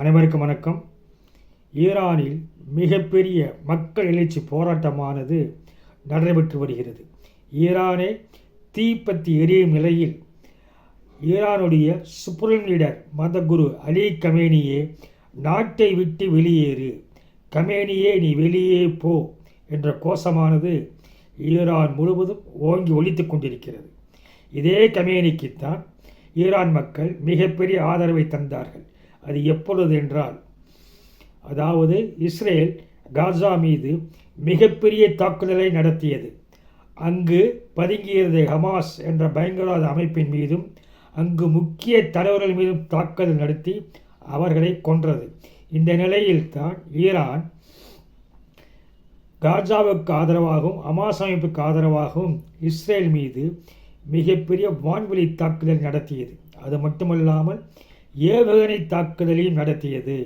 அனைவருக்கும் வணக்கம். ஈரானில் மிகப்பெரிய மக்கள் எழுச்சி போராட்டமானது நடைபெற்று வருகிறது. ஈரானே தீப்பத்தி எரியும் நிலையில் ஈரானுடைய சுப்ரீம் லீடர் மதகுரு அலி கமேனியே நாட்டை விட்டு வெளியேறு. கமேனியே நீ வெளியே போ என்ற கோஷமானது ஈரான் முழுவதும் ஓங்கி ஒழித்து கொண்டிருக்கிறது. இதே கமேனிக்குத்தான் ஈரான் மக்கள் மிகப்பெரிய ஆதரவை தந்தார்கள். அது எப்பொழுது என்றால் அதாவது இஸ்ரேல் காசா மீது மிகப்பெரிய தாக்குதலை நடத்தியது. அங்கு பதுங்கியிருந்த ஹமாஸ் என்ற பயங்கரவாத அமைப்பின் மீதும் அங்கு முக்கிய தலைவர்கள் மீதும் தாக்குதல் நடத்தி அவர்களை கொன்றது. இந்த நிலையில்தான் ஈரான் காஜாவுக்கு ஆதரவாகவும் அமாஸ் அமைப்புக்கு ஆதரவாகவும் இஸ்ரேல் மீது மிகப்பெரிய வான்வெளி தாக்குதல் நடத்தியது. அது மட்டுமல்லாமல் ஏவுகணை தாக்குதலையும் நடத்தியது.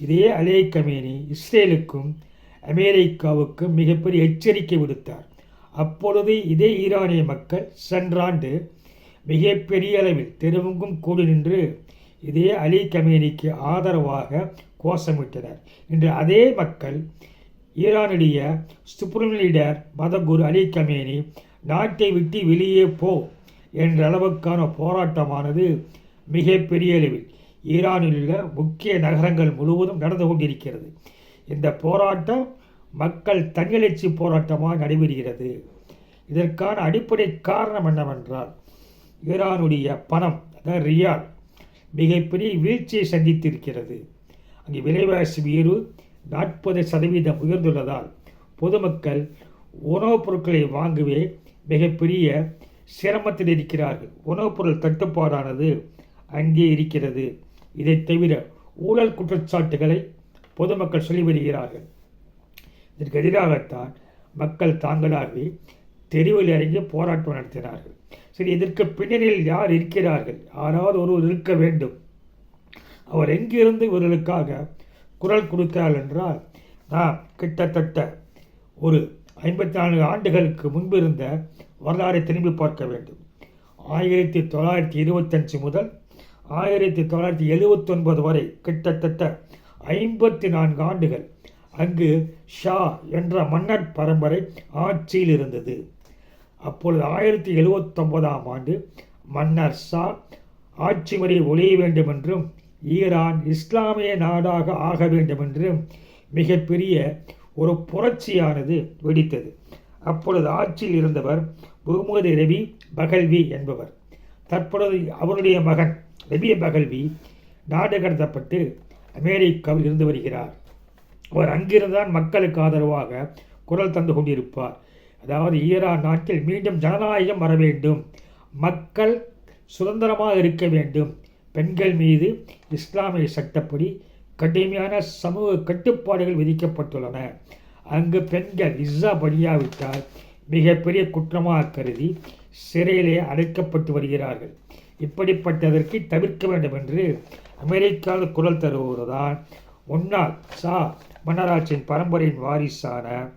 இதே அலே கமேனி இஸ்ரேலுக்கும் அமெரிக்காவுக்கும் மிகப்பெரிய எச்சரிக்கை விடுத்தார். அப்பொழுது இதே ஈரானிய மக்கள் சென்றாண்டு மிகப்பெரிய அளவில் தெருவெங்கும் கூடி நின்று இதே அலி கமேனிக்கு ஆதரவாக கோஷமிட்டனர். இன்று அதே மக்கள் ஈரானுடைய சுப்ரீம் லீடர் மதகுரு அலி கமேனி நாட்டை விட்டு வெளியே போ என்ற அளவுக்கான போராட்டமானது மிகப்பெரிய அளவில் ஈரானில் உள்ள முக்கிய நகரங்கள் முழுவதும் நடந்து கொண்டிருக்கிறது. இந்த போராட்டம் மக்கள் தன்னெழுச்சி போராட்டமாக நடைபெறுகிறது. இதற்கான அடிப்படை காரணம் என்னவென்றால் ஈரானுடைய பணம் அதாவது ரியால் மிகப்பெரிய வீழ்ச்சியை சந்தித்திருக்கிறது. அங்கே விலைவாசி உயர்வு நாற்பது சதவீதம் உயர்ந்துள்ளதால் பொதுமக்கள் உணவுப் பொருட்களை வாங்கவே மிகப்பெரிய சிரமத்தில் இருக்கிறார்கள். உணவுப் பொருள் தட்டுப்பாடானது அங்கே இருக்கிறது. இதை தவிர ஊழல் குற்றச்சாட்டுகளை பொதுமக்கள் சொல்லி வருகிறார்கள். இதற்கு எதிராகத்தான் மக்கள் தாங்களாகவே தெருவில் இறங்கி போராட்டம் நடத்தினார்கள். சரி இதற்கு பின்னணியில் யார் இருக்கிறார்கள்? யாராவது ஒருவர் இருக்க வேண்டும். அவர் எங்கிருந்து இவர்களுக்காக குரல் கொடுக்கிறார் என்றால் நாம் கிட்டத்தட்ட ஒரு ஐம்பத்தி நான்கு ஆண்டுகளுக்கு முன்பு இருந்த வரலாறை திரும்பி பார்க்க வேண்டும். ஆயிரத்தி தொள்ளாயிரத்தி இருபத்தஞ்சு முதல் ஆயிரத்தி தொள்ளாயிரத்தி எழுபத்தொன்பது வரை கிட்டத்தட்ட ஐம்பத்தி நான்கு ஆண்டுகள். அங்கு ஷா என்ற மன்னர் பரம்பரை ஆட்சியில் இருந்தது. அப்பொழுது ஆயிரத்தி எழுபத்தொன்பதாம் ஆண்டு மன்னர் ஷா ஆட்சி முறை ஒழிய வேண்டும் என்றும் ஈரான் இஸ்லாமிய நாடாக ஆக வேண்டும் என்றும் மிகப்பெரிய ஒரு புரட்சியானது வெடித்தது. அப்பொழுது ஆட்சியில் இருந்தவர் முகமது ரவி பகல்வி என்பவர். தற்பொழுது அவருடைய மகன் ரபிய பகல்வி நாடு கடத்தப்பட்டு அமெரிக்காவில் இருந்து வருகிறார். அவர் அங்கிருந்தான் மக்களுக்கு ஆதரவாக குரல் தந்து கொண்டிருப்பார். அதாவது ஈரான் நாட்டில் மீண்டும் ஜனநாயகம் வர வேண்டும். மக்கள் சுதந்திரமாக இருக்க வேண்டும். பெண்கள் மீது இஸ்லாமிய சட்டப்படி கடுமையான சமூக கட்டுப்பாடுகள் விதிக்கப்பட்டுள்ளன. அங்கு பெண்கள் இஸ்ஸா படியாவிட்டால் மிகப்பெரிய குற்றமாக கருதி சிறையிலே அடைக்கப்பட்டு வருகிறார்கள். இப்படிப்பட்டதற்கு தவிர்க்க வேண்டும் என்று அமெரிக்காவில் குரல் தருவதுதான். முன்னாள் சா. மன்னராட்சியின் பரம்பரையின் வாரிசான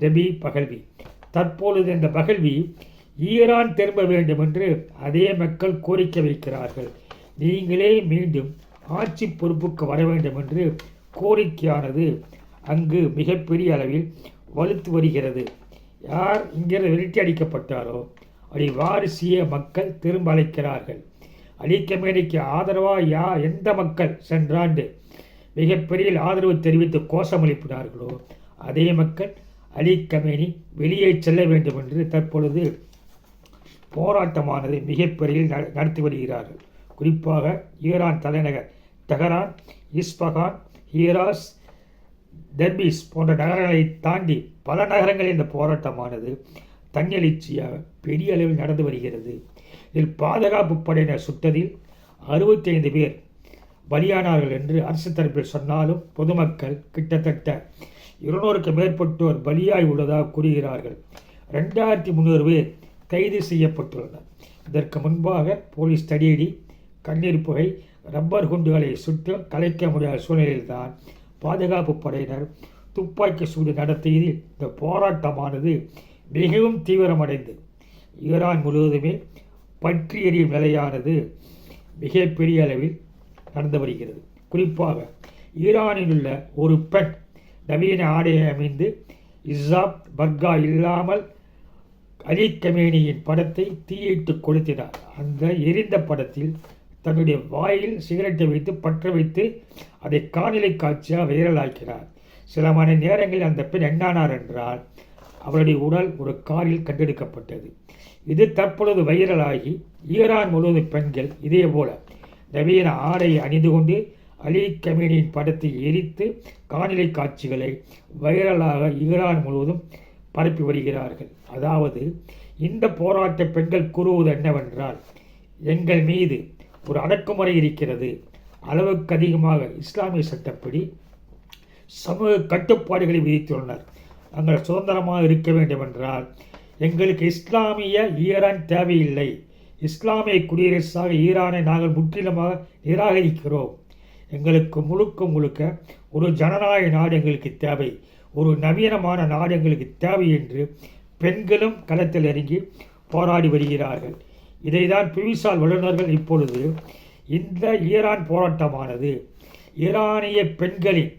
டெபி பகல்வி. தற்பொழுது இந்த பகல்வி ஈரான் திரும்ப வேண்டும் என்று அதே மக்கள் கோரிக்கை வைக்கிறார்கள். நீங்களே மீண்டும் ஆட்சி பொறுப்புக்கு வர வேண்டும் என்று கோரிக்கையானது அங்கு மிகப்பெரிய அளவில் வலுத்து வருகிறது. யார் இங்கிருந்து விரட்டி அடிக்கப்பட்டாரோ அடி வாரிசிய மக்கள் திரும்ப அழைக்கிறார்கள். அலிக்கமேனிக்கு ஆதரவாக யா எந்த மக்கள்? சென்றாண்டு மிகப்பெரிய ஆதரவு தெரிவித்து கோஷமளிப்பினார்களோ அதே மக்கள் அலி கமேனி வெளியே செல்ல வேண்டும் என்று தற்பொழுது போராட்டமானது மிகப்பெரிய நடத்தி வருகிறார்கள். குறிப்பாக ஈரான் தலைநகர் தெஹரான் இஸ்பகான் ஹீராஸ் டெர்பிஸ் போன்ற நகரங்களை தாண்டி பல நகரங்களில் இந்த போராட்டமானது தன்னெழுச்சியாக பெரிய அளவில் நடந்து வருகிறது. இதில் பாதுகாப்பு படையினர் சுட்டதில் அறுபத்தி ஐந்து பேர் பலியானார்கள் என்று அரசு தரப்பில் சொன்னாலும் பொதுமக்கள் கிட்டத்தட்ட இருநூறுக்கு மேற்பட்டோர் பலியாய் உள்ளதாக கூறுகிறார்கள். ரெண்டாயிரத்தி முந்நூறு பேர் கைது செய்யப்பட்டுள்ளனர். இதற்கு முன்பாக போலீஸ் தடியடி கண்ணீர் புகை ரப்பர் குண்டுகளை சுற்றும் கலைக்க முடியாத சூழ்நிலையில்தான் பாதுகாப்பு படையினர் துப்பாக்கி சூடு நடத்தியதில் இந்த போராட்டமானது மிகவும் தீவிரமடைந்து ஈரான் முழுவதுமே பற்றி எறியும் நிலையானது மிகப்பெரிய அளவில் நடந்து வருகிறது. குறிப்பாக ஈரானில் உள்ள ஒரு பெண் நவீன ஆடையை அமைந்து இசாப் பர்கா இல்லாமல் அலி கமேனியின் படத்தை தீயிட்டு கொளுத்தினார். அந்த எரிந்த படத்தில் தன்னுடைய வாயில் சிகரெட்டை வைத்து பற்ற வைத்து அதை காணொலி காட்சியாக வைரலாக்கினார். சில மணி நேரங்களில் அந்த பெண் என்னானார் என்றால் அவருடைய உடல் ஒரு காரில் கண்டெடுக்கப்பட்டது. இது தற்பொழுது வைரலாகி ஈரான் முழுவதும் பெண்கள் இதே போல நவீன ஆடையை அணிந்து கொண்டு அலி கமீனியின் படத்தை எரித்து காணொலி காட்சிகளை வைரலாக ஈரான் முழுவதும் பரப்பி வருகிறார்கள். அதாவது இந்த போராட்ட பெண்கள் கூறுவது என்னவென்றால் எங்கள் மீது ஒரு அடக்குமுறை இருக்கிறது. அளவுக்கு அதிகமாக இஸ்லாமிய சட்டப்படி சமூக கட்டுப்பாடுகளை விதித்துள்ளனர். நாங்கள் சுதந்திரமாக இருக்க வேண்டும் என்றால் எங்களுக்கு இஸ்லாமிய ஈரான் தேவையில்லை. இஸ்லாமிய குடியரசாக ஈரானை நாங்கள் முற்றிலுமாக நிராகரிக்கிறோம். எங்களுக்கு முழுக்க முழுக்க ஒரு ஜனநாயக நாடு எங்களுக்கு தேவை. ஒரு நவீனமான நாடு எங்களுக்கு தேவை என்று பெண்களும் களத்தில் இறங்கி போராடி வருகிறார்கள். இதைதான் புவிசால் வல்லுநர்கள் இப்பொழுது இந்த ஈரான் போராட்டமானது. ஈரானிய பெண்களின்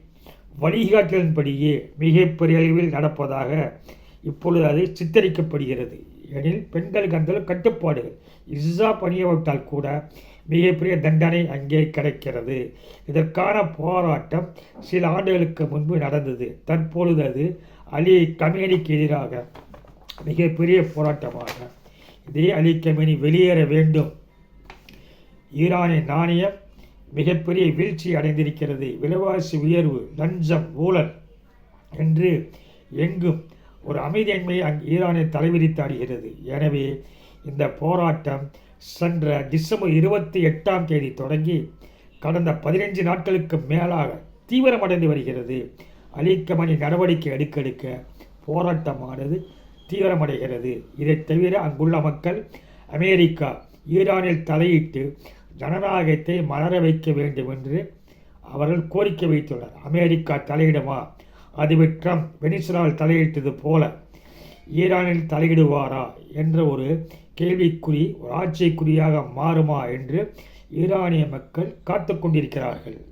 வழிகாட்டலின்படியே மிகப்பெரிய அளவில் நடப்பதாக இப்பொழுது அது சித்தரிக்கப்படுகிறது. எனில் பெண்களுக்கு அந்த கட்டுப்பாடுகள். இஸ்ஸா பணியவிட்டால் கூட மிகப்பெரிய தண்டனை அங்கே கிடைக்கிறது. இதற்கான போராட்டம் சில ஆண்டுகளுக்கு முன்பு நடந்தது. தற்பொழுது அது அலி கமேனிக்கு எதிராக மிகப்பெரிய போராட்டமாக இதே அலி கமேனி வெளியேற வேண்டும். ஈரானின் நாணயம் மிகப்பெரிய வீழ்ச்சி அடைந்திருக்கிறது. விலைவாசி உயர்வு லஞ்சம் ஊழல் என்று எங்கும் ஒரு அமைதியின்மை அங் ஈரானில் தலைவிரித்தாடுகிறது எனவே இந்த போராட்டம் சென்ற டிசம்பர் இருபத்தி எட்டாம் தேதி தொடங்கி கடந்த பதினைஞ்சு நாட்களுக்கு மேலாக தீவிரமடைந்து வருகிறது. அலிக்கமணி நடவடிக்கை எடுக்க எடுக்க போராட்டமானது தீவிரமடைகிறது. இதை தவிர அங்குள்ள மக்கள் அமெரிக்கா ஈரானில் தலையிட்டு ஜனநாயகத்தை மலர வைக்க வேண்டும் என்று அவர்கள் கோரிக்கை வைத்துள்ளனர். அமெரிக்கா தலையிடுமா? அதிபர் ட்ரம்ப் வெனிசுலாவில் தலையிட்டது போல ஈரானில் தலையிடுவாரா என்ற ஒரு கேள்விக்குறி ஒரு ஆட்சிக்குறியாக மாறுமா என்று ஈரானிய மக்கள் காத்து கொண்டிருக்கிறார்கள்